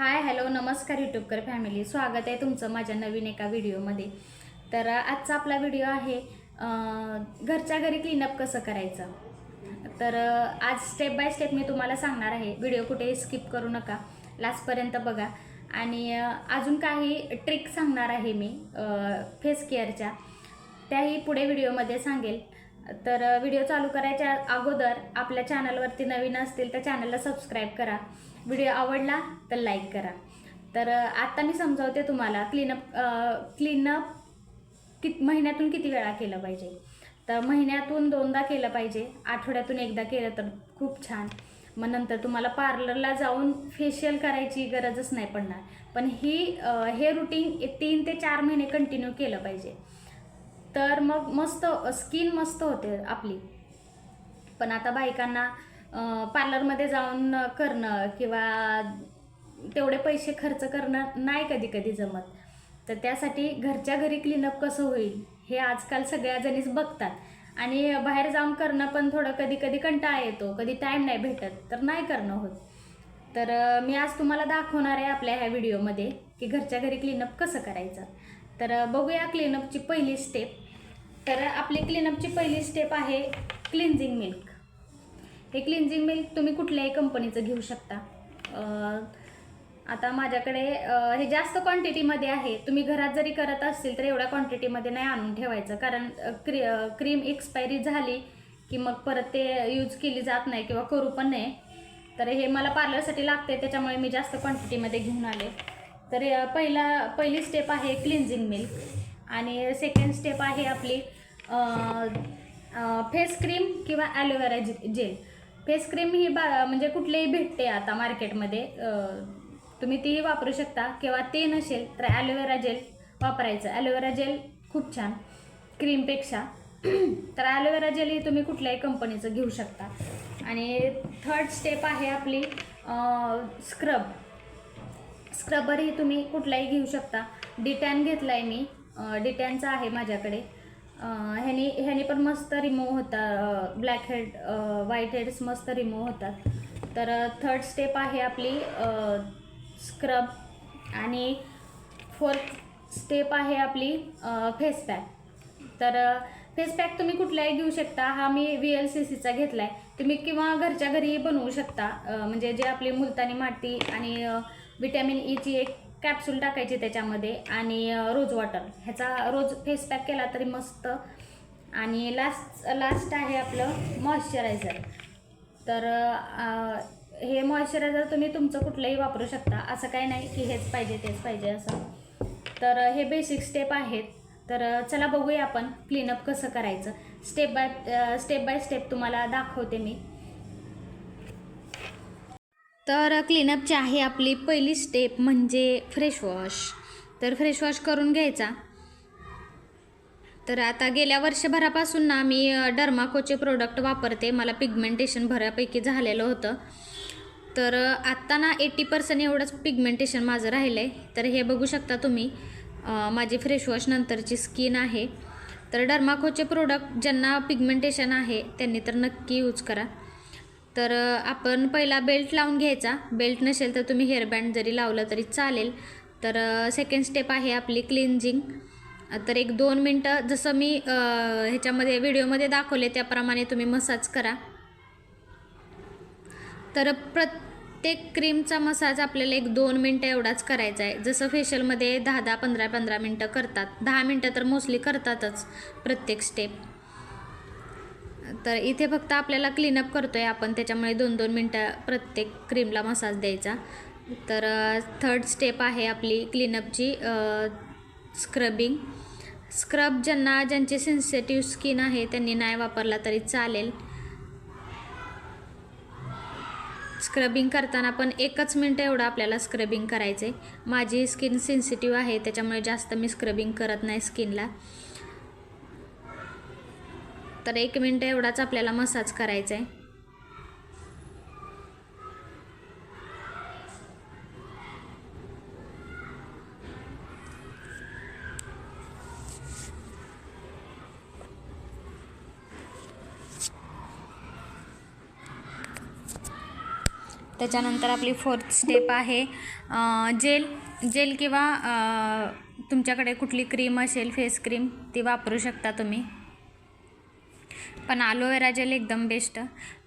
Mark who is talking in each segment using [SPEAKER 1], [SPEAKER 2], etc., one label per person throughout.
[SPEAKER 1] Hi hello नमस्कार यूट्यूबकर family. स्वागत आहे तुमचं माझ्या नवीन एका व्हिडिओमध्ये. तर आजचा आपला व्हिडिओ आहे घरच्या घरी क्लीनअप कसं करायचं? तर आज स्टेप बाय स्टेप मी तुम्हाला सांगणार आहे. व्हिडिओ कुठेही स्किप करू नका. लास्टपर्यंत बघा. आणि अजून काही ट्रिक सांगणार आहे मी फेस केअरच्या त्याही पुढे व्हिडिओमध्ये सांगेल. तर व्हिडिओ चालू करायच्या अगोदर आपल्या चॅनलवरती नवीन असतील तर चॅनलला सबस्क्राईब करा. व्हिडिओ आवडला तर लाईक करा. तर आता मी समजावते तुम्हाला क्लीनअप क्लीनअप कि महिन्यातून किती वेळा केलं पाहिजे? तर महिन्यातून दोनदा केलं पाहिजे आठवड्यातून एकदा केलं तर खूप छान. मग नंतर तुम्हाला पार्लरला जाऊन फेशियल करायची गरजच नाही पडणार. पण ही हे रुटीन तीन ते चार महिने कंटिन्यू केलं पाहिजे. तर मग मस्त स्किन मस्त होते आपली. पण आता बायकांना पार्लरमध्ये जाऊन करणं किंवा तेवढे पैसे खर्च करणं नाही कधी कधी जमत. तर त्यासाठी घरच्या घरी क्लीनअप कसं होईल हे आजकाल सगळ्या जणीच बघतात. आणि बाहेर जाऊन करणं पण थोडं कधी कधी कंटाळा येतो कधी टाईम नाही भेटत तर नाही करणं होत. तर मी आज तुम्हाला दाखवणार आहे आपल्या ह्या व्हिडिओमध्ये की घरच्या घरी क्लीनअप कसं करायचं. तर बघूया क्लीनअपची पहिली स्टेप तर आपली क्लीनअपची पहिली स्टेप आहे क्लिन्झिंग मिल्क हे क्लिन्झिंग मिल्क तुम्ही कुठल्याही कंपनीचं घेऊ शकता. आता माझ्याकडे हे जास्त क्वांटिटीमध्ये आहे. तुम्ही घरात जरी करत असतील तर एवढ्या क्वांटिटीमध्ये नाही आणून ठेवायचं. कारण क्री क्रीम एक्सपायरी झाली की मग परत ते यूज केली जात नाही किंवा करू पण नाही तर हे मला पार्लरसाठी लागते त्याच्यामुळे मी जास्त क्वांटिटीमध्ये घेऊन आले. तर पहिला पहिली स्टेप आहे क्लिन्झिंग मिल्क आणि सेकंड स्टेप आहे आपली फेस क्रीम किंवा aloe vera gel face cream ही बा म्हणजे कुठलीही भेटते आता मार्केटमध्ये तुम्ही तीही वापरू शकता. किंवा ते नसेल तर ॲलोवेरा जेल वापरायचं. ॲलोवेरा जेल खूप छान क्रीमपेक्षा. तर ॲलोवेरा जेल ही तुम्ही कुठल्याही कंपनीचं घेऊ शकता. आणि थर्ड स्टेप आहे आपली स्क्रब स्क्रबर ही तुम्ही कुठलाही घेऊ शकता. डिटॅन घेतला आहे मी. डिटॅनचा आहे माझ्याकडे. ह्याने ह्याने पण मस्त रिमूव्ह होता ब्लॅक हेड व्हाईट हेड्स मस्त रिमूव्ह होतात. तर थर्ड स्टेप आहे आपली स्क्रब आणि फोर्थ स्टेप आहे आपली फेस पॅक तर फेस पॅक तुम्ही कुठलाही घेऊ शकता. हा मी व्ही एल सी सीचा घेतला आहे तुम्ही किंवा घरच्या घरीही बनवू शकता. म्हणजे जे आपली मुलतानी माती आणि विटॅमिन ईची e एक कॅप्सूल टाकायची त्याच्यामध्ये आणि रोज वॉटर ह्याचा रोज फेस पॅक केला तरी मस्त. आणि लास्ट लास्ट आहे आपलं मॉइश्चरायझर तर हे मॉइश्चरायझर तुम्ही तुमचं कुठलंही वापरू शकता. असं काही नाही की हेच पाहिजे तेच पाहिजे असं. तर हे बेसिक स्टेप आहेत. तर चला बघूया आपण क्लीनअप कसं करायचं. Step by step by step तुम्हाला दाखवते मी. तर क्लीनअपची आहे आपली पहिली स्टेप म्हणजे फ्रेशवॉश तर फ्रेशवॉश करून घ्यायचा. तर आता गेल्या वर्षभरापासून ना मी डर्माकोचे प्रोडक्ट वापरते. मला पिगमेंटेशन बऱ्यापैकी झालेलं होतं. तर आत्ता ना एटी पर्सेंट एवढंच पिगमेंटेशन माझं राहिलं आहे तर हे बघू शकता तुम्ही. माझी फ्रेशवॉश नंतरची स्किन आहे. तर डर्माकोचे प्रोडक्ट ज्यांना पिगमेंटेशन आहे त्यांनी तर नक्की यूज करा. तर आपण पहिला बेल्ट लावून घ्यायचा. बेल्ट नसेल तर तुम्ही हेअरबँड जरी लावलं तरी चालेल. तर सेकंड स्टेप आहे आपली क्लिन्झिंग तर एक दोन मिनटं जसं मी ह्याच्यामध्ये व्हिडिओमध्ये दाखवले त्याप्रमाणे तुम्ही मसाज करा. तर प्रत्येक क्रीमचा मसाज आपल्याला एक दोन मिनटं एवढाच करायचा आहे. जसं फेशियलमध्ये दहा दहा पंधरा पंधरा मिनटं करतात. दहा मिनटं तर मोस्टली करतातच प्रत्येक स्टेप तर इथे फक्त आपल्याला क्लीनअप करतो आहे आपण त्याच्यामुळे दोन दोन मिनटं प्रत्येक क्रीमला मसाज द्यायचा. तर थर्ड स्टेप आहे आपली क्लीनअपची स्क्रबिंग स्क्रब ज्यांना ज्यांचे सेन्सिटिव्ह स्किन आहे त्यांनी नाही वापरला तरी चालेल. स्क्रबिंग करताना पण एकच मिनटं एवढं आपल्याला स्क्रबिंग करायचं आहे माझी स्किन सेन्सिटिव्ह आहे त्याच्यामुळे जास्त मी स्क्रबिंग करत नाही स्किनला तर एक मिनटं एवढाच आपल्याला मसाज करायचा आहे. त्याच्यानंतर आपली फोर्थ स्टेप आहे. जेल जेल किंवा तुमच्याकडे कुठली क्रीम असेल फेस क्रीम ती वापरू शकता तुम्ही. पण ॲलोवेरा जेल एकदम बेस्ट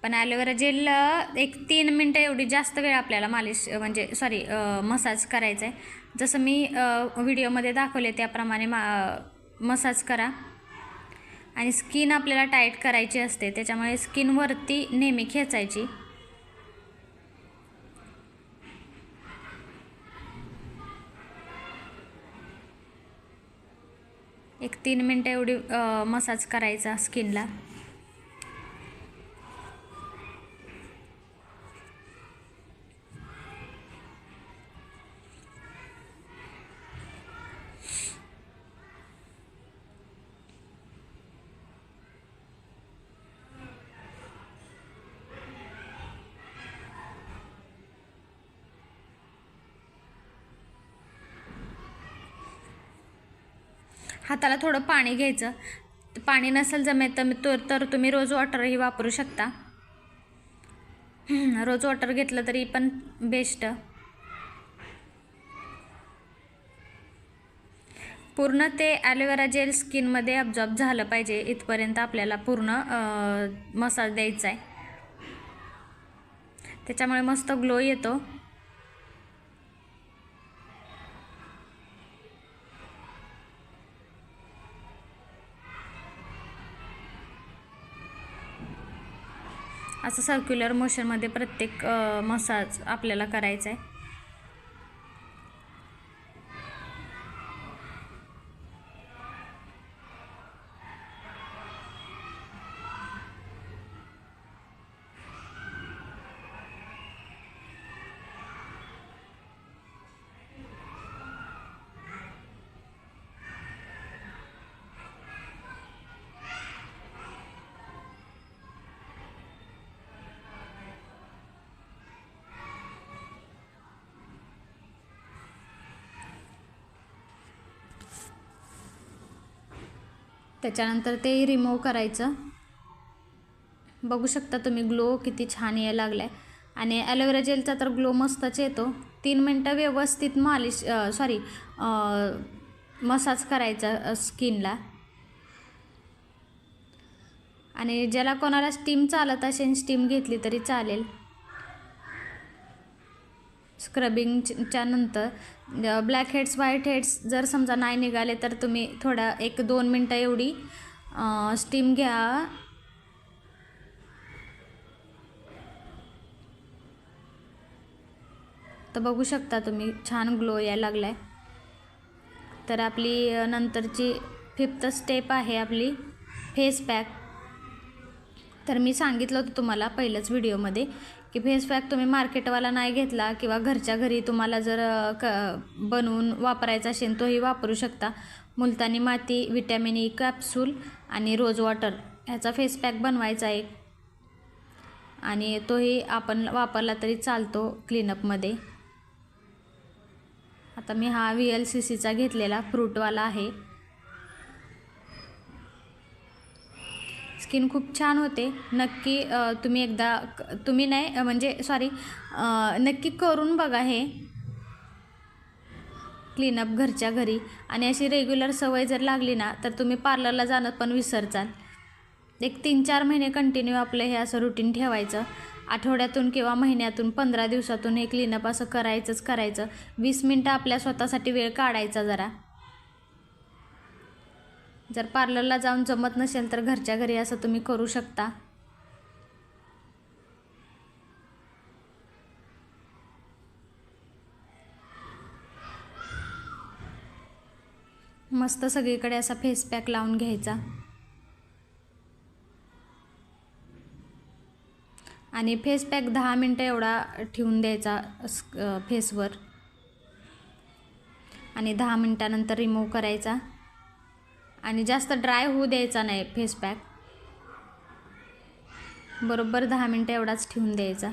[SPEAKER 1] पण ॲलोवेरा जेल एक तीन मिनटं एवढी जास्त वेळ आपल्याला मालिश म्हणजे सॉरी मसाज करायचा आहे जसं मी व्हिडिओमध्ये दाखवले त्याप्रमाणे मा मसाज करा. आणि स्किन आपल्याला टाईट करायची असते त्याच्यामुळे स्किनवरती नेहमी खेचायची. एक तीन मिनटं एवढी मसाज करायचा स्किनला हाताला थोडं पाणी घ्यायचं. पाणी नसेल जमेत तर तर तर तुम्ही रोज वॉटरही वापरू शकता. रोज वॉटर घेतलं तरी पण बेस्ट. पूर्ण ते ॲलोवेरा जेल स्किनमध्ये अब्झॉर्ब झालं पाहिजे. इथपर्यंत आपल्याला पूर्ण मसाज द्यायचा आहे त्याच्यामुळे मस्त ग्लो येतो. असं सर्क्युलर मोशनमध्ये प्रत्येक मसाज आपल्याला करायचा आहे त्याच्यानंतर ते रिमूव्ह करायचं. बघू शकता तुम्ही ग्लो किती छान यायला लागला आहे आणि ॲलोवेरा जेलचा तर ग्लो मस्तच येतो. तीन मिनटं व्यवस्थित मालिश सॉरी मसाज करायचा स्किनला आणि ज्याला कोणाला स्टीम चालत असेल स्टीम घेतली तरी चालेल. स्क्रबिंगच्या नंतर. ब्लॅक हेड्स व्हाईट हेड्स जर समजा नाही निघाले तर तुम्ही थोडा एक दोन मिनटं एवढी स्टीम घ्या. तर बघू शकता तुम्ही छान ग्लो यायला लागला आहे तर आपली नंतरची फिफ्थ स्टेप आहे आपली फेस पॅक तर मी सांगितलं होतं तुम्हाला पहिल्याच व्हिडिओमध्ये की फेस पॅक तुम्ही मार्केटवाला नाही घेतला किंवा घरच्या घरी तुम्हाला जर क बनवून वापरायचा असेल तोही वापरू शकता. मुलतानी माती विटॅमिन ई कॅप्सूल आणि रोज वॉटर ह्याचा फेस पॅक बनवायचा आहे आणि तोही आपण वापरला तरी चालतो क्लीनअपमध्ये आता मी हा व्ही एल सी सीचा घेतलेला फ्रूटवाला आहे. स्किन खूप छान होते. नक्की तुम्ही एकदा क- तुम्ही नाही म्हणजे सॉरी नक्की करून बघा हे. क्लीनअप घरच्या घरी. आणि अशी रेग्युलर सवय जर लागली ना तर तुम्ही पार्लरला जाणं पण विसरचाल. एक तीन चार महिने कंटिन्यू आपलं हे असं रुटीन ठेवायचं. आठवड्यातून किंवा महिन्यातून पंधरा दिवसातून हे क्लीनअप असं करायचंच करायचं. वीस मिनटं आपल्या स्वतःसाठी वेळ काढायचा जरा. जर पार्लरला जाऊन जमत नसेल तर घरच्या घरी असं तुम्ही करू शकता. मस्त सगळीकडे असा फेस पॅक लावून घ्यायचा. आणि फेस पॅक दहा मिनटं एवढा ठेवून द्यायचा फेसवर आणि दहा मिनटानंतर रिमूव्ह करायचा. आणि जास्त ड्राय होऊ द्यायचा नाही फेस पॅक बरोबर दहा मिनटं एवढाच ठेवून द्यायचा.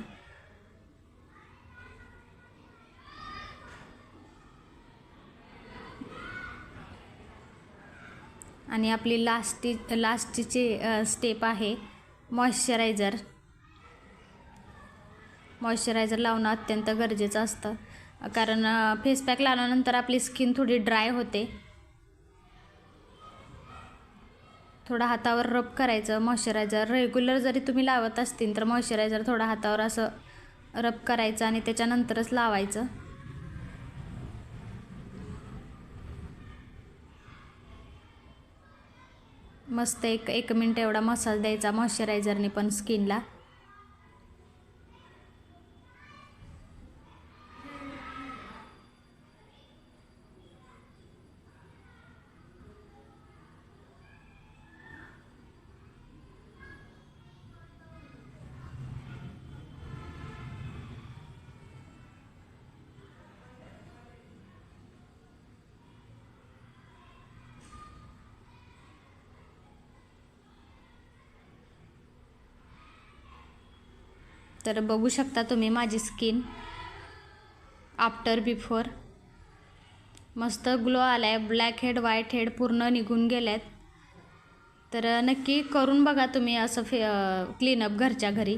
[SPEAKER 1] आणि आपली लास्टी लास्टची स्टेप आहे मॉइश्चरायझर मॉइश्चरायझर लावणं अत्यंत गरजेचं असतं. कारण फेस पॅक लावल्यानंतर आपली स्किन थोडी ड्राय होते. थोडं हातावर रब करायचं मॉइश्चरायझर रेग्युलर जरी तुम्ही लावत असतील तर मॉइश्चरायझर थोडं हातावर असं रब करायचं आणि त्याच्यानंतरच लावायचं. मस्त एक एक मिनटं एवढा मसाज द्यायचा मॉइश्चरायझरने पण स्किनला तर बघू शकता तुम्ही माझी स्किन आफ्टर बिफोर मस्त ग्लो आला आहे ब्लॅक हेड व्हाईट हेड पूर्ण निघून गेले आहेत तर नक्की करून बघा तुम्ही असं फे क्लीनअप घरच्या घरी.